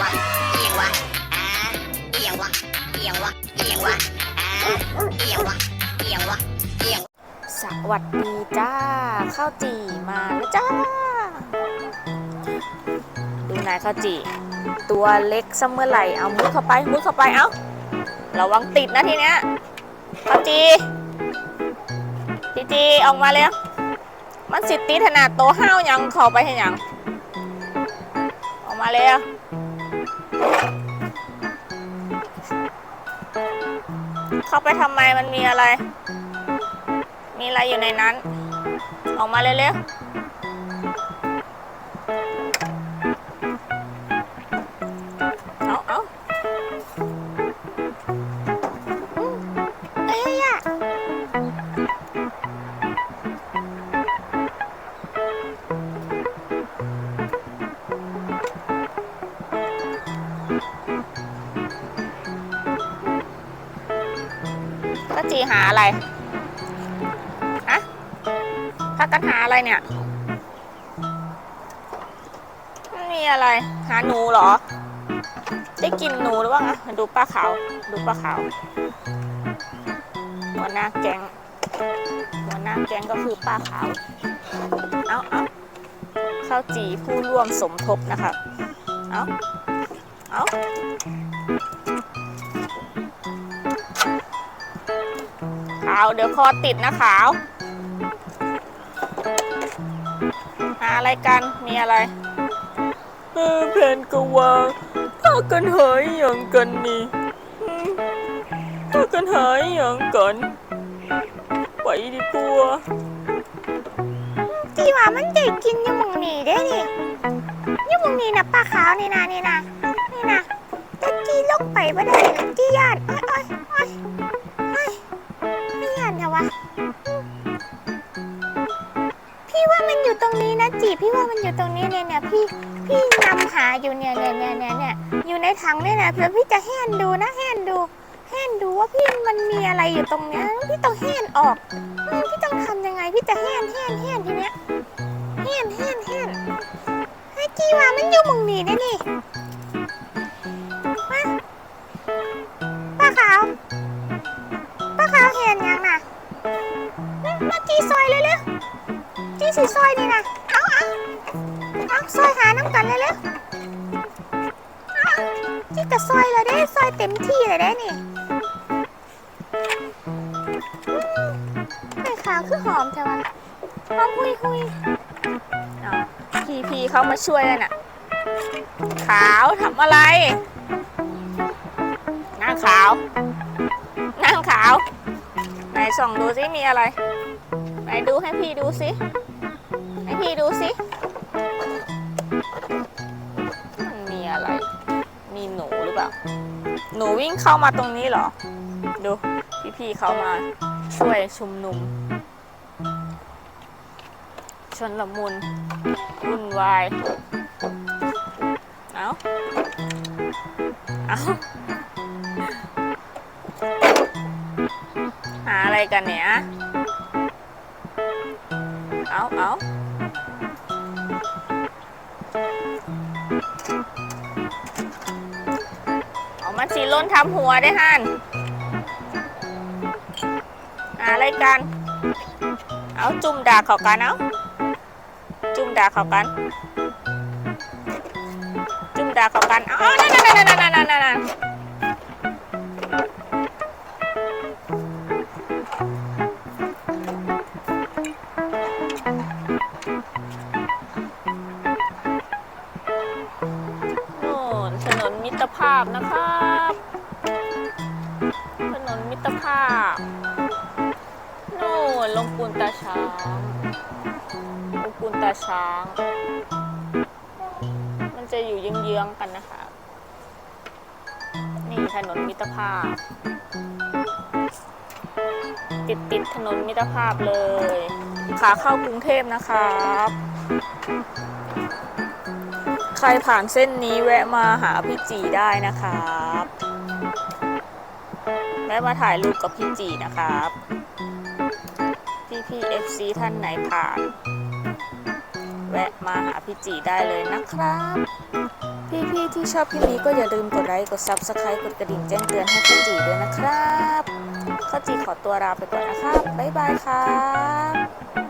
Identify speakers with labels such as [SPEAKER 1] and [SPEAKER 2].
[SPEAKER 1] วะเอียงวะอ่าเอียงวะเอียงวะเอียงวะอ่าเอียงวะเอียงวะเอียง
[SPEAKER 2] สวัสดีจ้าข้าวจี่มาแล้วจ้า ดูนายข้าวจี่ตัวเล็กซะเมื่อไหร่เอามุดเข้าไปมุดเข้าไปเอ้าระวังติดนะทีเนี้ยข้าวจี่จีจีออกมาเลยมันสิติขนาดโตห้าวยังเข้าไปให้ยังออกมาเลยอะ เข้าไปทำไมมันมีอะไร มีอะไรอยู่ในนั้น ออกมาเร็วๆ หาอะไร ฮะพักกันหาอะไรเนี่ยมันมีอะไร หาหนูเหรอ ได้กินหนูหรือเปล่าอะดูป้าขาว ดูป้าขาว หัวหน้าแก๊ง หัวหน้าแก๊งก็คือป้าขาว เอาเอาข้าวจีผู้ร่วมสมทบนะครับเอาเอาาว เดี๋ยวคอติดนะขาว หาอะไรกัน มีอะไรเออเพนก็ว่าพากันหายอย่างกันนี่อืมพากันหายอย่างกัน ไปดีกว่า
[SPEAKER 3] จีว่ามันได้กินอยังมึงนี่ได้นี่อยังมึงนี่นะปลาขาวนี่นะนี่นะนี่นะแต่จีลงไปไม่ได้นะจีย่านโอ้ยโอ้ยโอ้ยโอ้ย มันอยู่ตรงนี้นะจีพี่ว่ามันอยู่ตรงนี้เนี่ยเนี่ยพี่พี่นำหาอยู่เนี่ยเนี่ยเนี่ยเนี่ยเนี่ยอยู่ในถังเนี่ยนะเพื่อพี่จะแห่นดูนะแห่นดูแห่นดูว่าพี่มันมีอะไรอยู่ตรงเนี้ยพี่ต้องแห่นออกพี่ต้องทำยังไงพี่จะแห่นแห่นแห่นทีเนี้ยแห่นแห่นแห่นไอ้จีว่ามันอยู่มึงนี่ได้นี่ จีสีซอยนี่นะเอาเอาเอาซอยหาน้ำกันเลยเร็วเอาเอาจีจะซอยเลยได้ซอยเต็มที่เลยได้นี่อืมไอ้ขาวคือหอมใช่ปะหอมหุยหุย
[SPEAKER 2] เอาพีพีเขามาช่วยแล้วน่ะ ขาวทำอะไรนางขาว นางขาว ไหนส่องดูสิมีอะไร ไหนดูให้พี่ดูสิ พี่ ดูสิ มันมีอะไร มีหนูหรือเปล่า หนูวิ่งเข้ามาตรงนี้เหรอ ดู พี่ๆเขามาช่วยชุมนุม ชนละมุนวุ่นวาย เอาเอาหาอะไรกันเนี่ย เอาเอา เอามันสีล้นทำหัวได้ฮันอะไรกัน เอาจุ่มดาเขากันเอาจุ่มดาเขากัน จุ่มดาเขากันอ๋อนั่นนั่นนั่นนั่นนั่นนั่น ภาพนะครับ ถนนมิตรภาพ โน่นลงปูนตาช้างลงปูนตาช้าง มันจะอยู่เยื้องๆกันนะคะ นี่ถนนมิตรภาพ ติดติดๆถนนมิตรภาพเลย ขาเข้ากรุงเทพนะครับ ใครผ่านเส้นนี้แวะมาหาพี่จีได้นะครับแวะมาถ่ายรูปกับพี่จีนะครับ พี่พี่ FC ท่านไหนผ่าน แวะมาหาพี่จีได้เลยนะครับ พี่ๆที่ชอบคลิปนี้ก็อย่าลืมกดไลค์กด Subscribe กดกระดิ่งแจ้งเตือนให้ข้าวจีด้วยนะครับข้าจีขอตัวลาไปก่อนนะครับบ๊ายบายครับ